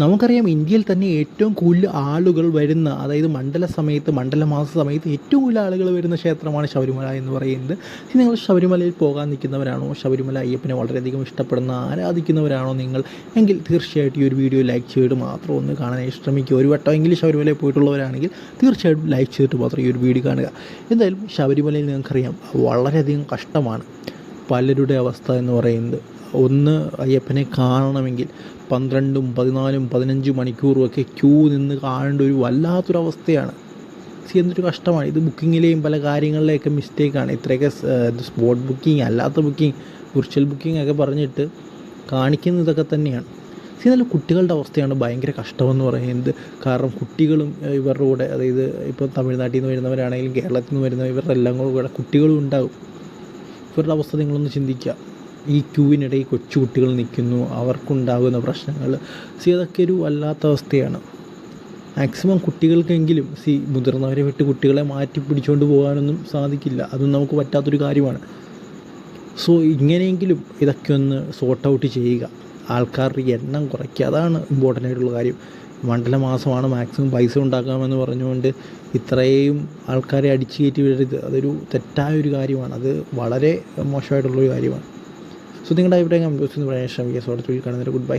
നമുക്കറിയാം ഇന്ത്യയിൽ തന്നെ ഏറ്റവും കൂടുതൽ ആളുകൾ വരുന്ന അതായത് മണ്ഡല സമയത്ത് മണ്ഡല മാസ സമയത്ത് ഏറ്റവും കൂടുതൽ ആളുകൾ വരുന്ന ക്ഷേത്രമാണ് ശബരിമല എന്ന് പറയുന്നത്. ഇനി നിങ്ങൾ ശബരിമലയിൽ പോകാൻ നിൽക്കുന്നവരാണോ? ശബരിമല അയ്യപ്പനെ വളരെയധികം ഇഷ്ടപ്പെടുന്ന ആരാധിക്കുന്നവരാണോ നിങ്ങൾ? എങ്കിൽ തീർച്ചയായിട്ടും ഈ ഒരു വീഡിയോ ലൈക്ക് ചെയ്തിട്ട് മാത്രം ഒന്ന് കാണാൻ ശ്രമിക്കുക. ഒരു വട്ടമെങ്കിലും ശബരിമലയിൽ പോയിട്ടുള്ളവരാണെങ്കിൽ തീർച്ചയായിട്ടും ലൈക്ക് ചെയ്തിട്ട് മാത്രം ഈ ഒരു വീഡിയോ കാണുക. എന്തായാലും ശബരിമലയിൽ നിങ്ങൾക്കറിയാം വളരെയധികം കഷ്ടമാണ്. പലരുടെ അവസ്ഥ എന്ന് പറയുന്നത്. ഒന്ന് അയ്യപ്പനെ കാണണമെങ്കിൽ പന്ത്രണ്ടും പതിനാലും പതിനഞ്ച് മണിക്കൂറും ഒക്കെ ക്യൂ നിന്ന് കാണേണ്ട ഒരു വല്ലാത്തൊരവസ്ഥയാണ്. സി എന്തൊരു കഷ്ടമാണ്. ഇത് ബുക്കിങ്ങിലെയും പല കാര്യങ്ങളിലെയൊക്കെ മിസ്റ്റേക്കാണ്. ഇത്രയൊക്കെ സ്പോട്ട് ബുക്കിംഗ് അല്ലാത്ത ബുക്കിംഗ് വിർച്വൽ ബുക്കിംഗ് ഒക്കെ പറഞ്ഞിട്ട് കാണിക്കുന്ന ഇതൊക്കെ തന്നെയാണ്. സി നല്ല കുട്ടികളുടെ അവസ്ഥയാണ് ഭയങ്കര കഷ്ടമെന്ന് പറയുന്നത്. കാരണം കുട്ടികളും ഇവരുടെ കൂടെ അതായത് ഇപ്പോൾ തമിഴ്നാട്ടിൽ നിന്ന് വരുന്നവരാണെങ്കിലും കേരളത്തിൽ നിന്ന് വരുന്ന ഇവരുടെ എല്ലാം കൂടെ കുട്ടികളും ഉണ്ടാകും. ഇവരുടെ അവസ്ഥ നിങ്ങളൊന്ന് ചിന്തിക്കുക. ഈ ക്യൂവിനിടയിൽ കൊച്ചുകുട്ടികൾ നിൽക്കുന്നു അവർക്കുണ്ടാകുന്ന പ്രശ്നങ്ങൾ. സി അതൊക്കെ ഒരു വല്ലാത്ത അവസ്ഥയാണ്. മാക്സിമം കുട്ടികൾക്കെങ്കിലും സി മുതിർന്നവരെ വിട്ട് കുട്ടികളെ മാറ്റി പിടിച്ചുകൊണ്ട് പോകാനൊന്നും സാധിക്കില്ല. അതും നമുക്ക് പറ്റാത്തൊരു കാര്യമാണ്. സോ ഇങ്ങനെയെങ്കിലും ഇതൊക്കെ ഒന്ന് സോർട്ട് ഔട്ട് ചെയ്യുക. ആൾക്കാരുടെ എണ്ണം കുറയ്ക്കുക. അതാണ് ഇമ്പോർട്ടന്റ് ആയിട്ടുള്ള കാര്യം. മണ്ഡല മാസമാണ് മാക്സിമം പൈസ ഉണ്ടാക്കാമെന്ന് പറഞ്ഞുകൊണ്ട് ഇത്രയും ആൾക്കാരെ അടിച്ചു കയറ്റി വിടരുത്. അതൊരു തെറ്റായ ഒരു കാര്യമാണ്. അത് വളരെ മോശമായിട്ടുള്ളൊരു കാര്യമാണ്. സോ നിങ്ങളുടെ അഭിപ്രായം കമ്പോസ് എന്ന് പറയാൻ ശ്രമിക്കുക. സോ അടുത്ത വീട്ടിൽ കാണുന്നതിന് ഗുഡ് ബൈ